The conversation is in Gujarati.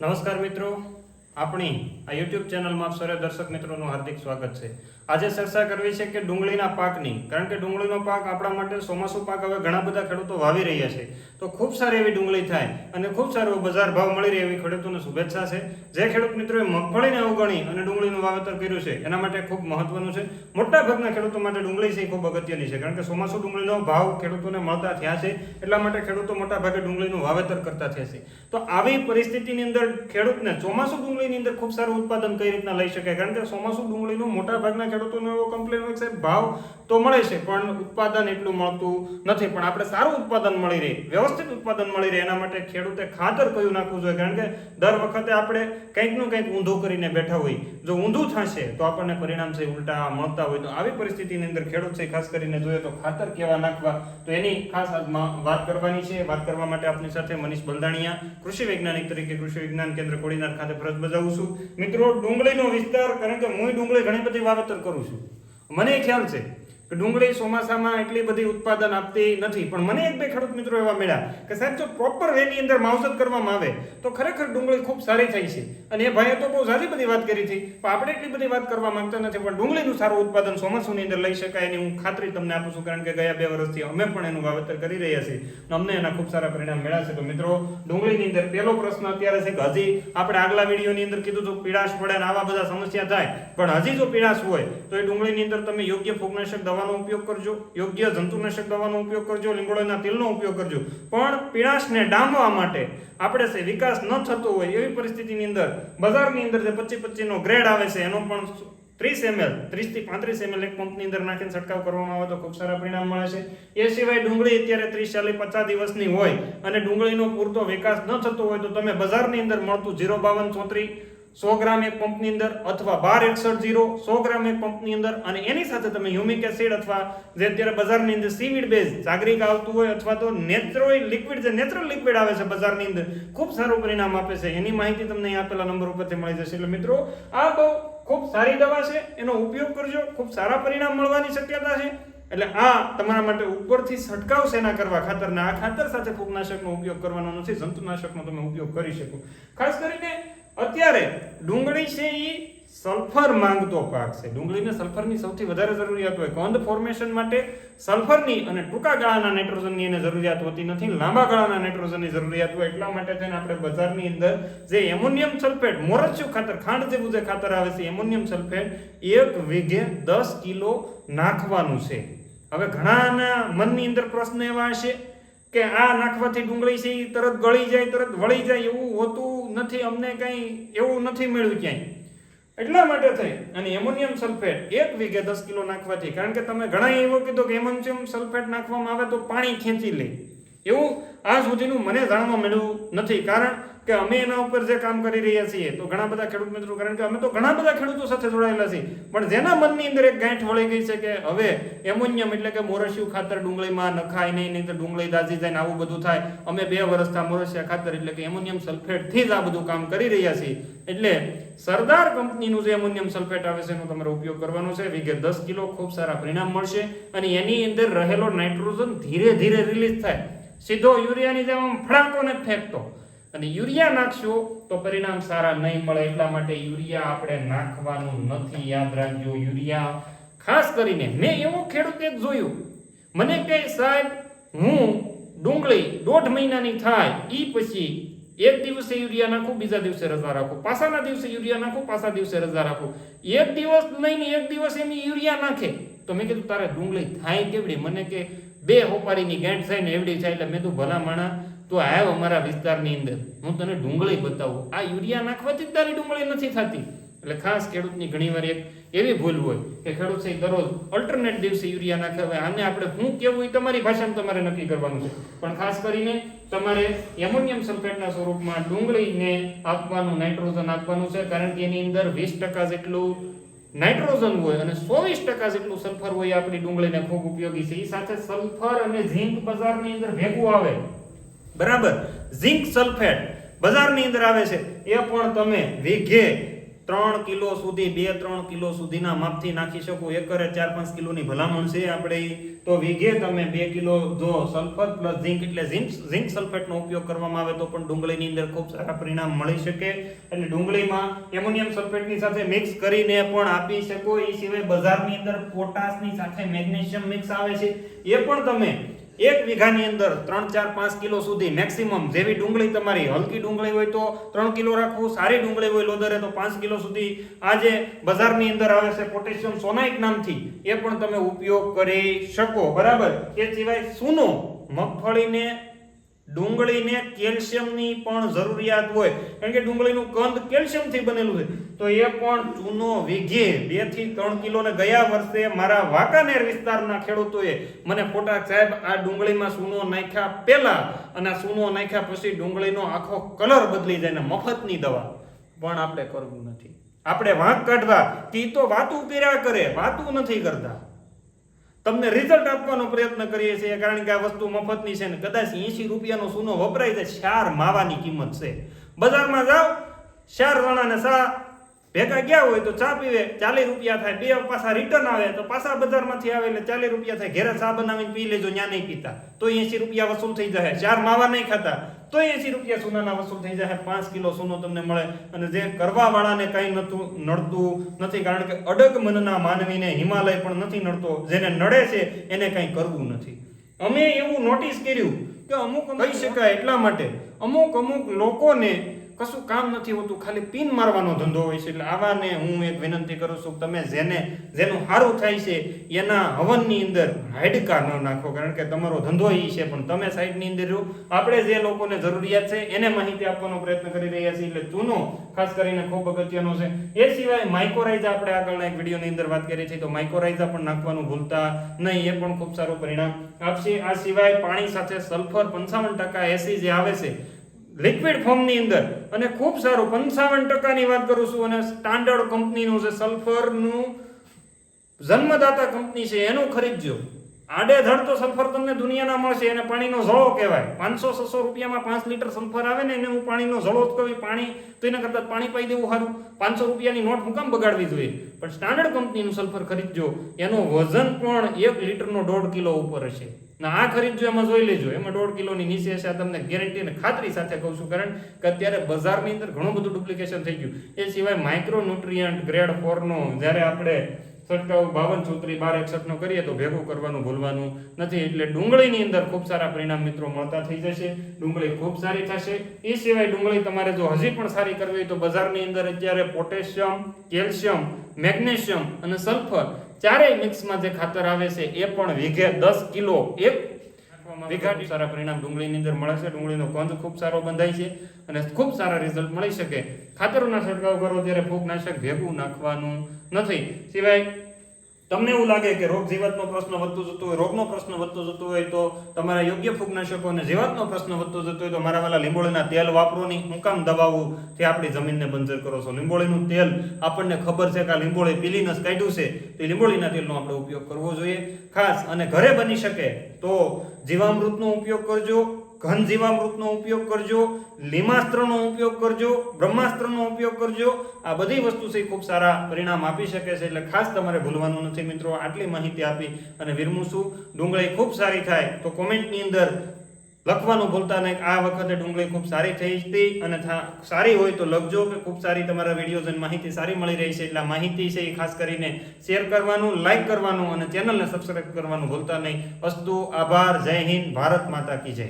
નમસ્કાર મિત્રો. આપણી આ યુટ્યુબ ચેનલમાં આપ દર્શક મિત્રોનું હાર્દિક સ્વાગત છે. આજે ચર્ચા કરવી છે કે ડુંગળીના પાકની, કારણ કે ડુંગળીનો પાક આપણા માટે ચોમાસું પાક હવે ઘણા બધા ખેડૂતો વાવી રહ્યા છે. તો ખૂબ સારી એવી ડુંગળી થાય. અને ખૂબ સારો બજાર ભાવ મળી રહે એવી ખેડૂતોને શુભેચ્છા છે. જે ખેડૂત મિત્રોએ મગફળીને અવગણી અને ડુંગળીનું વાવેતર કર્યું છે, એના માટે ખૂબ મહત્વનું છે. મોટા ભાગના ખેડૂતો માટે ડુંગળી છે એ ખૂબ અગત્યની છે, કારણ કે ચોમાસું ડુંગળીનો ભાવ ખેડૂતોને મળતા થયા છે, એટલા માટે ખેડૂતો મોટા ભાગે ડુંગળીનું વાવેતર કરતા થયા છે. તો આવી પરિસ્થિતિની અંદર ખેડૂતને ચોમાસું ડુંગળીની અંદર ખૂબ સારું ઉત્પાદન કઈ રીતના લઈ શકાય? કારણ કે ચોમાસું ડુંગળીનું મોટા ભાગના ખેડૂતોનો એવો કમ્પ્લેન હોય છે, ભાવ તો મળે છે, પણ ઉત્પાદન એટલું મળતું નથી. પણ આપણે સારું ઉત્પાદન મળી રહે, વ્યવસ્થિત ઉત્પાદન મળી રહે એના માટે ખેડૂતે ખાતર કયું નાખવું જોઈએ? કારણ કે દર વખતે આપણે કંઈકનું કંઈક ઊંધું કરીને બેઠા હોય. જો ઊંધું થશે, તો આપણને પરિણામ છે ઉલટા મળતા હોય. તો આવી પરિસ્થિતિની અંદર ખેડૂત છે ખાસ કરીને જોઈએ તો ખાતર કેવા નાખવા? તો એની ખાસ વાત કરવાની છે. વાત કરવા માટે આપની સાથે મનીષ બલદાણિયા, કૃષિ વૈજ્ઞાનિક તરીકે કૃષિ વિજ્ઞાન કેન્દ્ર કોડીનાર ખાતે ફરજ બજાવું છું. મિત્રો, ડુંગળીનો વિસ્તાર, કારણ કે હું ડુંગળી ઘણી બધી વાવેતર કરું છું. મને ખ્યાલ છે કે ડુંગળી ચોમાસામાં એટલી બધી ઉત્પાદન આપતી નથી. પણ મને એક બે ખેડૂત મિત્રો એવા મળ્યા કે સાહેબ, જો પ્રોપર વેની અંદર માવજત કરવામાં આવે, તો ખરેખર ડુંગળી ખૂબ સારી થાય છે. અને એ ભાઈએ તો બહુ સારી બધી વાત કરી હતી, પણ આપણે એટલી બધી વાત કરવા માંગતા નથી, પણ ડુંગળીનું સારું ઉત્પાદન ચોમાસુની અંદર લઈ શકાય એની હું ખાતરી તમને આપું છું, કારણ કે ગયા બે વર્ષથી અમે પણ એનું વાવેતર કરી રહ્યા છીએ. અમને એના ખૂબ સારા પરિણામ મળ્યા છે. તો મિત્રો, ડુંગળીની અંદર પહેલો પ્રશ્ન અત્યારે છે કે હજી આપણે આગલા વિડીયોની અંદર કીધું હતું, પીળાશ પડે આવા બધા સમસ્યા થાય. પણ હજી જો પીળાશ હોય, તો એ ડુંગળીની અંદર તમે યોગ્ય ફૂગનાશક દવાનો ઉપયોગ કરજો, યોગ્ય જંતુનાશક દવાનો ઉપયોગ કરજો લીંબોળીના તેલનો ઉપયોગ કરજો. પણ પીળાશને ડામવા માટે આપણે છે વિકાસ ન થતો હોય એવી પરિસ્થિતિની અંદર, બજારની અંદર જે પચીસ પચીસનો ગ્રેડ આવે છે, એનો પણ ત્રીસ એમએલ, ત્રીસથી પાંત્રીસ એમએલ એક પંપની અંદર નાખીને છંટકાવ કરવામાં આવે તો ખૂબ સારા પરિણામ મળે છે. એ સિવાય ડુંગળી અત્યારે ત્રીસ, ચાલીસ, પચાસ દિવસની હોય અને ડુંગળીનો પૂરતો વિકાસ ન થતો હોય તો તમે બજારની અંદર મળતું જીરો બાવન ચોત્રી સો ગ્રામ એક પંપની અંદર અથવા બાર એકસઠ જીરો, સો ગ્રામ એક પંપની અંદર અને એની સાથે તમે હ્યુમિક એસિડ અથવા જે અત્યારે બજારની અંદર સીવીડ બેઝ જાગરિક આવતું હોય અથવા તો નેચરલ લિક્વિડ જે નેચરલ લિક્વિડ આવે છે બજારની અંદર, ખૂબ સારું પરિણામ આપે છે. એની માહિતી તમને અહીં આપેલા નંબર ઉપરથી મળી જશે. એટલે મિત્રો, આ બહુ ખૂબ સારી દવા છે. એનો ઉપયોગ કરજો. ખૂબ સારા પરિણામ મળવાની શક્યતા છે. એટલે આ તમારા માટે ઉપરથી છંટકાવ સેના કરવા ખાતરના આ ખાતર સાથે ફૂગનાશકનો ઉપયોગ કરવાનો નથી. જંતુનાશકનો તમે ઉપયોગ કરી શકો. ખાસ કરીને અત્યારે ડુંગળી છે એ સલ્ફર માંગતો પાક છે. ડુંગળીને સલ્ફરની સૌથી વધારે જરૂરિયાત હોય. કંદ ફોર્મેશન માટે સલ્ફરની અને ટૂંકા ગાળાના નાઇટ્રોજનની એને જરૂરિયાત હોતી નથી. લાંબા ગાળાના નાઇટ્રોજનની જરૂરિયાત હોય એટલા માટે થઈને આપણે બજારની અંદર જે એમોનિયમ સલ્ફેટ મોરચ્યું ખાતર, ખાંડ જેવું જે ખાતર આવે છે, એમોનિયમ સલ્ફેટ એક વીઘે દસ કિલો નાખવાનું છે. હવે ઘણાના મનની અંદર પ્રશ્ન એવા હશે કે આ નાખવાથી ડુંગળી છે એ તરત ગળી જાય, તરત વળી જાય એવું હોતું નથી, અમને કંઈ એવું નથી મળ્યું ક્યાંય. એટલા માટે થઈ. અને એમોનિયમ સલ્ફેટ એક વીઘે દસ કિલો નાખવાથી, કારણ કે તમે ઘણા એવું કીધો કે એમોનિયમ સલ્ફેટ નાખવામાં આવે તો પાણી ખેંચી લે. એવું આ સુધીનું મને જાણવા મળ્યું નથી. કારણ કે અમે એના ઉપર જે કામ કરી રહ્યા છીએ, તો ઘણા બધા ખેડૂત મિત્રો કારણ કે અમે તો ઘણા બધા ખેડૂતો સાથે જોડાયેલા છીએ. પણ જેના મનની અંદર એક ગાંઠ વળી ગઈ છે કે હવે એમોનિયમ એટલે કે મોરસિયું ખાતર ડુંગળીમાં નખાય નહીં નહીં તો ડુંગળી દાઝી જાય ને આવું બધું થાય. અમે બે વર્ષથી મોરસિયા ખાતર એટલે કે એમોનિયમ સલ્ફેટથી જ આ બધું કામ કરી રહ્યા છીએ. એટલે સરદાર કંપનીનું જે એમોનિયમ સલ્ફેટ આવે છે એનો તમારે ઉપયોગ કરવાનો છે. વીઘે દસ કિલો ખૂબ સારા પરિણામ મળશે અને એની અંદર રહેલો નાઇટ્રોજન ધીરે ધીરે રિલીઝ થાય. સીધો યુરિયાની જેમ આમ ફડાકો ફેંકતો. અને યુરિયા નાખશો તો પરિણામ સારા નહીં મળે, એટલા માટે યુરિયા આપણે નાખવાનું નથી. યાદ રાખજો, યુરિયા ખાસ કરીને મેં એવો ખેડૂત એક જોયું. મને કહે, સાહેબ, હું ડુંગળી દોઢ મહિનાની થાય એ પછી એક દિવસે યુરિયા નાખું, બીજા દિવસે રજા રાખું. પાછાના દિવસે યુરિયા નાખું, પાછા દિવસે રજા રાખું. એક દિવસ નહીં ને એક દિવસ એમ યુરિયા નાખે. તો મેં કીધું, તારે ડુંગળી થાય કેવડી? મને કે બે હોપારીની ગાંઠ ને એવડી છે એટલે મેં તું ભલા માણા, તો આવ અમારા વિસ્તારની અંદર. હું તને ડુંગળી બતાવું. આ યુરિયા નાખવાથી તારી ડુંગળી નથી થતી. એટલે ખાસ ખેડૂતની ઘણીવાર એક એવી ભૂલ હોય કે ખેડૂત છે દરરોજ અલ્ટરનેટ દિવસે યુરિયા નાખે. હવે આને આપણે હું કેવું એ તમારી ભાષામાં તમારે નક્કી કરવાનું છે. પણ ખાસ કરીને તમારે એમોનિયમ સલ્ફેટના સ્વરૂપમાં ડુંગળીને આપવાનું, નાઇટ્રોજન આપવાનું છે. કારણ કે એની અંદર વીસ ટકા જેટલું નાઇટ્રોજન હોય અને ચોવીસ ટકા જેટલું સલ્ફર હોય આપણી ડુંગળીને ખૂબ ઉપયોગી છે. એ સાથે સલ્ફર અને ઝીંક બજારની અંદર ભેગું આવે. બરાબર? ઝિંક સલ્ફેટ બજારની અંદર આવે છે. એ પણ તમે વીઘે ત્રણ કિલો સુધી, બે, ત્રણ કિલો સુધીના માપથી નાખી શકો. એકરે ચાર, પાંચ કિલોની ભલામણ છે આપણે તો વીઘે તમે બે કિલો જો સલ્ફર પ્લસ ઝીંક, એટલે ઝીંક ઝીંક સલ્ફેટનો ઉપયોગ કરવામાં આવે તો પણ ડુંગળીની અંદર ખૂબ સારા પરિણામ મળી શકે. એટલે ડુંગળીમાં એમોનિયમ સલ્ફેટની સાથે મિક્સ કરીને પણ આપી શકો. એ સિવાય બજારની અંદર પોટાશની સાથે મેગ્નેશિયમ મિક્સ આવે છે. એ પણ તમે એક વીઘાની અંદર ત્રણ, ચાર, પાંચ કિલો સુધી મેક્સિમમ જેવી ડુંગળી તમારી, હલકી ડુંગળી હોય તો ત્રણ કિલો રાખવું, સારી ડુંગળી હોય લોદરે તો પાંચ કિલો સુધી. આજે બજારની અંદર આવે છે પોટેશિયમ સોનાઇટ નામથી, એ પણ તમે ઉપયોગ કરી શકો. બરાબર? એ સિવાય સૂનો મગફળીને ડુંગળીને કેલ્શિયમની પણ જરૂરિયાત હોય. કારણ કે ડુંગળીનું કંદ કેલ્શિયમથી બનેલું છે. તો એ પણ ચૂનો વીઘે બેથી ત્રણ કિલો ને ગયા વર્ષે મારા વાંકાનેર વિસ્તારના ખેડૂતોએ મને ફોટા સાહેબ, આ ડુંગળીમાં સૂનો નાખ્યા પહેલા અને આ સૂનો નાખ્યા પછી ડુંગળીનો આખો કલર બદલી જાય ને મફતની દવા. પણ આપણે કરવું નથી. આપણે વાંક કાઢવા. કે તો વાતું કર્યા કરે. વાતું નથી કરતા. તમને રિઝલ્ટ આપવાનો પ્રયત્ન કરીએ છીએ, કારણ કે આ વસ્તુ મફતની છે ને કદાચ એંશી રૂપિયાનો સૂનો વપરાય છે, ચાર માવાની કિંમત છે. બજારમાં જાઓ, ચાર જણાને સા ભેગા ગયા હોય તો ચા પીવે, ચાલીસ રૂપિયા થાય, બે પાછા રિટર્ન આવે તો પાછા બજારમાંથી આવે એટલે ચાલીસ રૂપિયા થાય, ઘેરે ચા બનાવીને પી લેજો, ન્યા નહીં પીતા. તો એંશી રૂપિયા વસૂલ થઈ જાય ચાર માવા નહીં ખાતા. તો એસી રૂપિયા સોનાના વસૂલ થઈ જાય પાંચ કિલો સોનું તમને મળે. અને જે કરવા વાળાને કઈ નતું નડતું નથી કારણ કે અડગ મનના માનવીને હિમાલય પણ નથી નડતો. જેને નડે છે એને કઈ કરવું નથી. અમે એવું નોટિસ કર્યું કે અમુક કહી શકાય એટલા માટે અમુક અમુક લોકોને કશું કામ નથી હોતું, ખાલી પિન મારવાનો ધંધો હોય છે. એટલે આવાને હું એક વિનંતી કરું છું તમે જેને, જેનું સારું થાય છે, એના હવનની અંદર હાડકા ન નાખો. કારણ કે તમારો ધંધો એ છે, પણ તમે સાઈડની અંદર રહો. આપણે જે લોકોને જરૂરિયાત છે, એને માહિતી આપવાનો પ્રયત્ન કરી રહ્યા છીએ. એટલે ચૂનો ખાસ કરીને ખૂબ અગત્યનો છે. એ સિવાય માઇકોરાઇઝા આપણે આગળના એક વિડીયોની અંદર વાત કરી છે, તો માઇકોરાઇઝા પણ નાખવાનું ભૂલતા નહીં. એ પણ ખૂબ સારું પરિણામ આપશે. આ સિવાય પાણી સાથે સલ્ફર પંચાવન ટકા એસી જે આવે છે લિક્વિડ ફોર્મની અંદર. અને ખૂબ સારું, પંચાવન ટકાની વાત કરું છું અને સ્ટાન્ડર્ડ કંપનીનું છે સલ્ફરનું જન્મદાતા કંપની છે, એનું ખરીદજો. આડેધડ તો સલ્ફર તમને દુનિયાના મળશે એને પાણીનો ઝળો કહેવાય. પાંચસો, છસો રૂપિયામાં પાંચ લીટર સલ્ફર આવે ને એને હું પાણીનો ઝળો જ કહું પાણી તો એના કરતાં પાણી પાઈ દેવું સારું. પાંચસો રૂપિયાની નોટ હું કામ બગાડવી જોઈએ? પણ સ્ટાન્ડર્ડ કંપનીનું સલ્ફર ખરીદજો. એનો વજન પણ એક લીટરનો દોઢ કિલો ઉપર હશે. ને, આ ખરીદજો, એમાં જોઈ લેજો. એમાં દોઢ કિલોની નીચે હશે, આ તમને ગેરંટી અને ખાતરી સાથે કહું છું. કારણ કે અત્યારે બજારની અંદર ઘણું બધું ડુપ્લિકેશન થઈ ગયું. એ સિવાય માઇક્રો ન્યુટ્રિયન્ટ ગ્રેડ ફોરનો જ્યારે આપણે છંટકાવ બાવન ચોત્રી બાર એકસઠનો કરીએ તો ભેગું કરવાનું, ભૂલવાનું નથી. એટલે ડુંગળીની અંદર ખૂબ સારા પરિણામ મિત્રો મળતા થઈ જશે. ડુંગળી ખૂબ સારી થશે. એ સિવાય ડુંગળી તમારે જો હજી પણ સારી કરવી હોય તો બજારની અંદર અત્યારે પોટેશિયમ, કેલ્શિયમ, મેગ્નેશિયમ અને સલ્ફર ચારેય મિક્સમાં જે ખાતર આવે છે એ પણ વીઘે દસ કિલો એક વીઘા સારા પરિણામ ડુંગળીની અંદર મળે છે. ડુંગળીનો કંદ ખૂબ સારો બંધાય છે અને ખૂબ સારા રિઝલ્ટ મળી શકે. ખાતરોના છંટકાવ કરો ત્યારે ફૂગનાશક ભેગું નાખવાનું નથી. સિવાય તમને એવું લાગે કે રોગ જીવાતનો પ્રશ્ન વધતો જતો હોય, રોગનો પ્રશ્ન વધતો જતો હોય, તો તમારા યોગ્ય ફૂગનાશકો અને જીવાતનો પ્રશ્ન વધતો જતો હોય, તો મારા વાલા લીંબોળીના તેલ વાપરો નહીં હું કામ દબાવો તે આપણી જમીનને બંજર કરો છો. લીંબોળીનું તેલ આપણને ખબર છે કે આ લીંબોળી પીલીનસ કાઢ્યું છે, તો લીંબોળીના તેલનો આપણે ઉપયોગ કરવો જોઈએ. ખાસ અને ઘરે બની શકે તો જીવામૃતનો ઉપયોગ કરજો ઘન જીવામૃતનો ઉપયોગ કરજો, લીમાસ્ત્રનો ઉપયોગ કરજો, બ્રહ્માસ્ત્રનો ઉપયોગ કરજો. આ બધી વસ્તુ છે ખૂબ સારા પરિણામ આપી શકે છે એટલે ખાસ તમારે ભૂલવાનું નથી મિત્રો, આટલી માહિતી આપી અને વિરમું છું. ડુંગળી ખૂબ સારી થાય તો કોમેન્ટની અંદર લખવાનું ભૂલતા નહીં. આ વખતે ડુંગળી ખૂબ સારી થઈ હતી અને સારી હોય તો લખજો કે ખૂબ સારી તમારા વિડીયોઝ અને માહિતી સારી મળી રહી છે એટલે માહિતી છે એ ખાસ કરીને શેર કરવાનું લાઇક કરવાનું અને ચેનલને સબસ્ક્રાઇબ કરવાનું ભૂલતા નહીં. અસ્તુ, આભાર, જય હિન્દ, ભારત માતા કી જય.